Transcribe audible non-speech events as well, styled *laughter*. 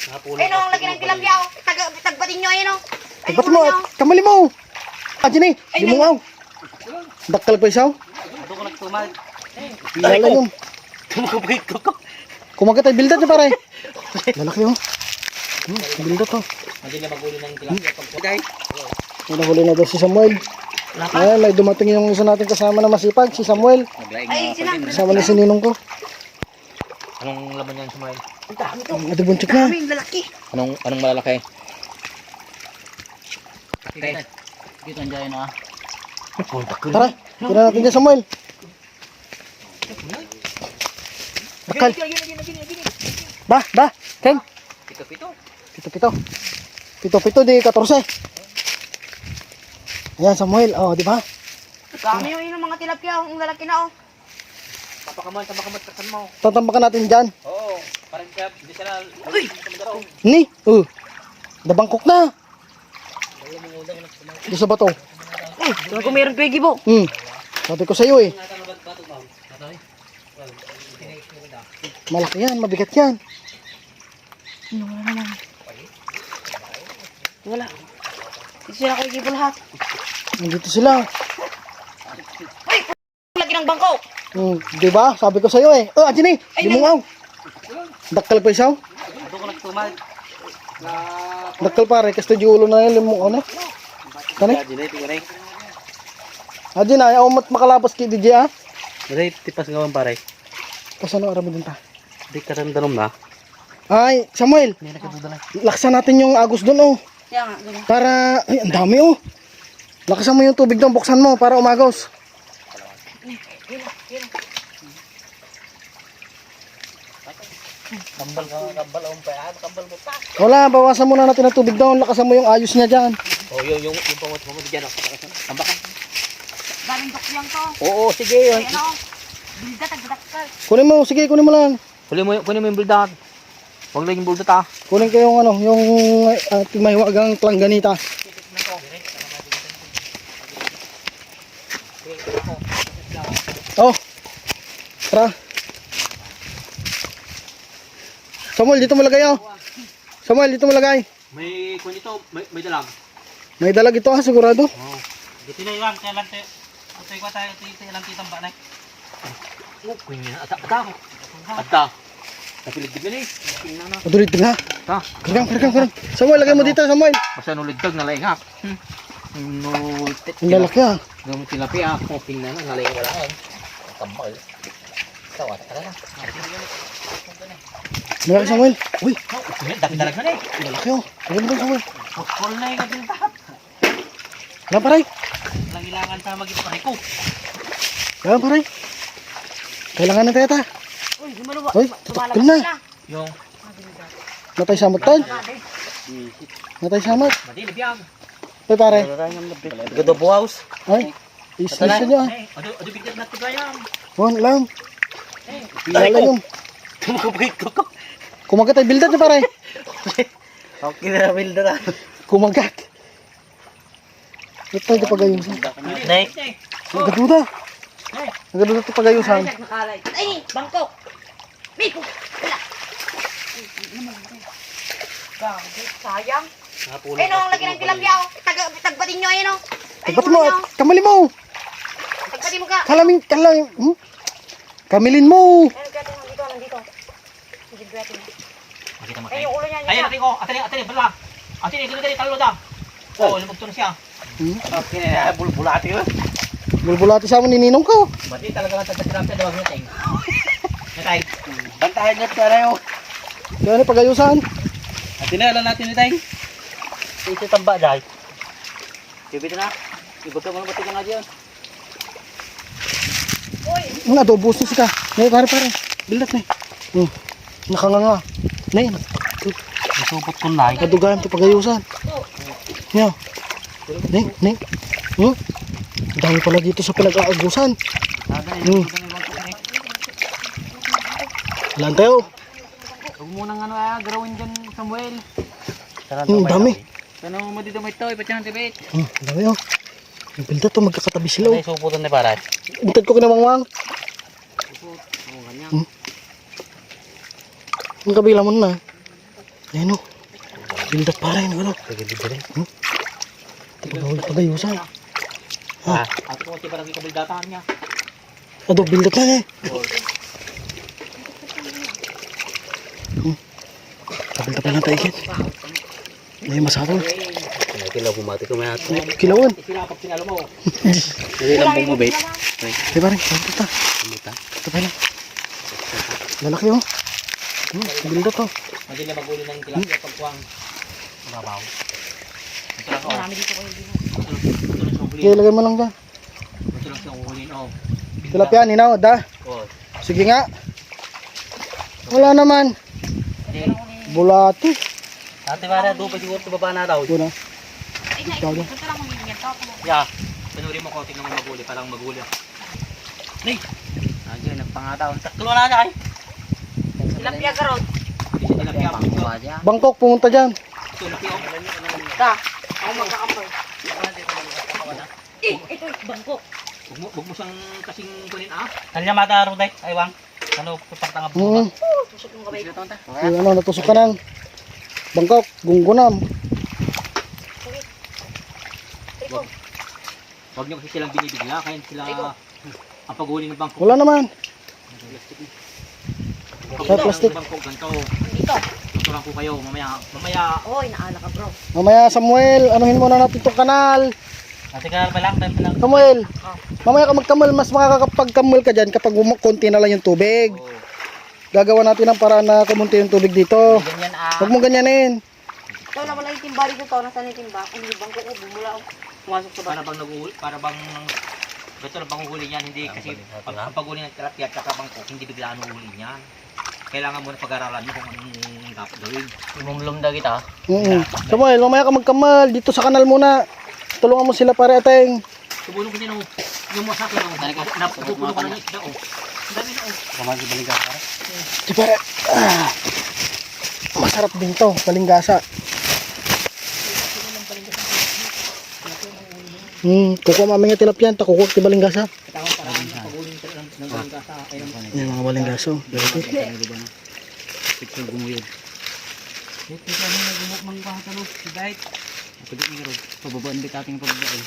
Ayun o, ang laki ng tilapia o. Tag, tagbatin nyo ayun o. Ayun, Ba't mo? Kamali mo. Dyan eh. Ay, Di mo nga. Daktal pa isaw. Ito ko nagtumag. Lala yung. Tumukupit ko ko. Kumagat ay bildat niya pare. *laughs* Lalaki oh. Hmm, bildat oh. Hindi na magulo ng tilapia pag pagay. May nahuli na daw si Samuel. Ayan, may dumating yung isa nating kasama na masipag, si Samuel. Ay. Kasama ni si Ninong ko. Anong laman yan, Sumail? Ang dami to. Ang adubuntik na. Daming lalaki. Anong anong malalaki? Okay. Dito andiyan na. Tara, tira natin dyan Samuel. Bakal. Ba, ba, Ken. Pito pito. Pito, pito. Pito, pito, di 14. Ayan, Samuel. Oh, di ba? Yun yung mga tilapia. Ang lalaki na o. Tapakaman, tapakaman, takan mo. Tatambakan natin dyan. Oo. Parang siya, hindi sila. Uy! Ni, oh. Nabangkok na. Di sa bato. Uy, tingnan ko meron pegi bo. Hmm. Sabi ko sa'yo eh. Malaki yan, mabigat yan. Ano wala naman. Wala. Hindi sila ko igibo lahat. Nandito sila. Ang laki ng bangko. Hmm, di ba? Sabi ko sa'yo eh. Oh, eh. Ay, Di mo nga. Daktal pa isaw. Ito ko nagtumag. Na... Daktal pare, kasi di ulo na yun. Limong ano. Kani? Adyan na, ayaw mat makalabas kay DJ ah. Dili, tipas ngawan pare. Kasi ano araw mo din ta. Di karandanom na. Ay, Samuel. Laksan natin yung agos doon oh. Para, ay, ang dami oh. Lakasan mo yung tubig doon, buksan mo para umagos. Kambal ka, kambal ang pa. Ah, kambal mo pa. Wala, bawasan muna natin ang tubig doon. Lakasan mo yung ayos niya dyan. Oh, yung yung yung pamot mo diyan ako. Tambakan. Daming dokyang to. Oo, sige yun. Ayan o. Bilda, tagdakal. Kunin mo, sige, kunin mo lang. Kunin mo, kunin mo yung bulldog. Huwag lang yung bulldog ah. Kunin ko yung ano, yung uh, mahiwagang plangganita. Oh. Tara. Samuel, dito mo lagay oh. Samuel, dito mo lagay. May kun ito, may, may dalang. May dalag ito ha, sigurado. Oo. Dito na lang, kaya lang tayo. Ito yung tayo, ito yung lang titang banay. Oh, kunya, ata, ata ako. Ata. Napilig din eh. Tingnan na. Padulit din ha. Ta. Kargang, kargang, kargang. Samuel, lagay mo dito, Samuel. Basta nuligtag na laing ha. Hmm. Nulitit. Ang lalaki ha. Gamit tilapi ah. Oh, tingnan na, nalaing wala ka. Tambal. Tawa, tara na. Malaki, Samuel. Uy, Dami dalag na eh. ang lalaki oh. Mo doon, Samuel. Putol na yung kating tahat. Lang paray. Lang ilangan sa mag-ipahay ko. Lang paray. Kailangan ng teta. Uy, lumaluwa. Uy, tatakil na. Yung Natay samot tol. Natay samot. madilip yan. Ay pare. Gadobo house. Ay. Islis niyo ah. Eh, ado bigyan natin ba yan? Wan lang. Lala yung. Tumukupit ko ko. Kumagat ay bildat niya pare. *laughs* Okay na builder ah. Kumagat. Ito ito pagayusan. Nay. Nagaduda. Nagaduda ito pagayusan. Nakalay. Ay, bangko. Biko. Wala. Grabe, sayang. Ayun o, ang laki ng tilapia o. Tag, tagbatin nyo ayun o. Ayun, Ba't mo? ayun, o. Kamali mo. Tagbatin mo ka. Kalamin, kalamin. Hmm? Kamilin mo. Ayun, gatin, nandito, nandito. Makita mo Ayun yung ulo niya. Ayun natin ko. Atin atin bala. Atin dito dito talo da. Oh, na siya. Hmm? Okay na bulbulati ba? Bulbulati sa mo ni Ninong ko. Mati talaga nga taga sa dawag natin. Natay. Bantahan niya pareho. Kaya ni pagayusan. Atin na lang natin nitay. Ito tamba dai. Kibit na. Ibig ka mo batik nga diyan. Uy, Ang adobos na sika. Nay, pare, pare. Bildat na. Hmm. Nakanganga. Nay, Isupot ko lai. kadugaan ito pagayusan. Yan. Nay, nay. Hmm? Dami pala dito sa pinag-aagusan. Hmm. Ilan tayo? Huwag mo nang ano ah, grawin dyan Samuel. Hmm, dami. Ano mo dito may toy, pati ng tibet. Hmm, ang dami oh. Ang bildat to, magkakatabi sila oh. suputan ni Parat. Bintad ko kinamangwang. Oo, ganyan. Ang kabila mo na. Ayun o. Build up para yun. Ano? Pagilid ba rin? Tagawag pagayusan. Ha? Ato ko tiba lagi kabildatahan niya. Ado, build up na eh. Build up na lang tayo ikit. Ay, masarap. Kilaw bumati ko may ato. Kilawan. Sila pag sinalo mo. *laughs* Hindi lang mabait. Di ba rin? Ito ta. Ito pa lang. Lalaki oh. Hmm, up oh. Hindi na maguli ng tilapia pagkuang. Mababaw. Ito lang oh. Marami dito kayo dito. Ito ito Okay, lagay mo lang dyan. Ito lang siyang hulin oh. Tilapia, ninaw, da. Oh. Sige nga. Wala naman. Bulati. Ate para doon pa siguro sa baba na daw. Una. Ay, na, ito lang humingi to. Yeah. Panurin mo ko tingnan mo maguli parang maguli. Nay. Aja nagpangataon. Taklo na niya kay. Tilapia garot. Hindi siya tilapia. Bangkok, pumunta dyan. Tilapia. Ta. Ako magkakambay. Eh, ito, bangkok. Huwag mo, huwag mo siyang kasing kunin ah. Niya mata Ruday? Ay wang. Ano pagtanga Hmm. Tusok yung kamay ko. Ano, natusok ka ng Bangkok, gunggunam. Ito. Huwag niyo kasi silang binibigla kaya sila ang paghuli ng bangko. Wala naman. Pag plastic. Dito. Ito lang po kayo mamaya. Mamaya. Oy, naala ka bro. Mamaya, Samuel, anuhin muna natin itong kanal. Ate ka pa lang, tayo pa lang. Samuel, mamaya ka magkamal, mas makakapagkamal ka dyan kapag konti na lang yung tubig. Oh. Gagawa natin ng paraan na kumunti yung tubig dito. Ganyan ah. Huwag mo ganyanin. Ito na wala yung timba dito. to. Nasaan yung timba? Ang bangkok ko, bumula ako. Pumasok sa Para bangkok. bang nag para bang Ito lang panguhuli niyan, hindi kasi pag ang paghuli ng tilapia at saka bangkok, hindi biglaan uhuli niyan. Kailangan mo na pag-aralan mo kung anong dapat gawin. Imumlum na kita. Mm Samuel, mamaya ka magkamal dito sa kanal muna. Tulungan mo sila pare ateng. Subulong ko din oh. Yung mga sakit oh. Napupuno ka na ng isda oh. Ang dami na oh. Kamali balikan ka. Di pare. Ah. Masarap din to, palingasa. Hmm, kukuha mamaya tilapia, takukuha ti balingasa. Katawang para ang paghuli ng ng ng gasa. Ayun. Yan mga balinggaso. Very good. Picture gumuyod. Ito kami nagumok mang bata no. Si Dait. Pwede nga ro. Pababaan bit ating pababaan.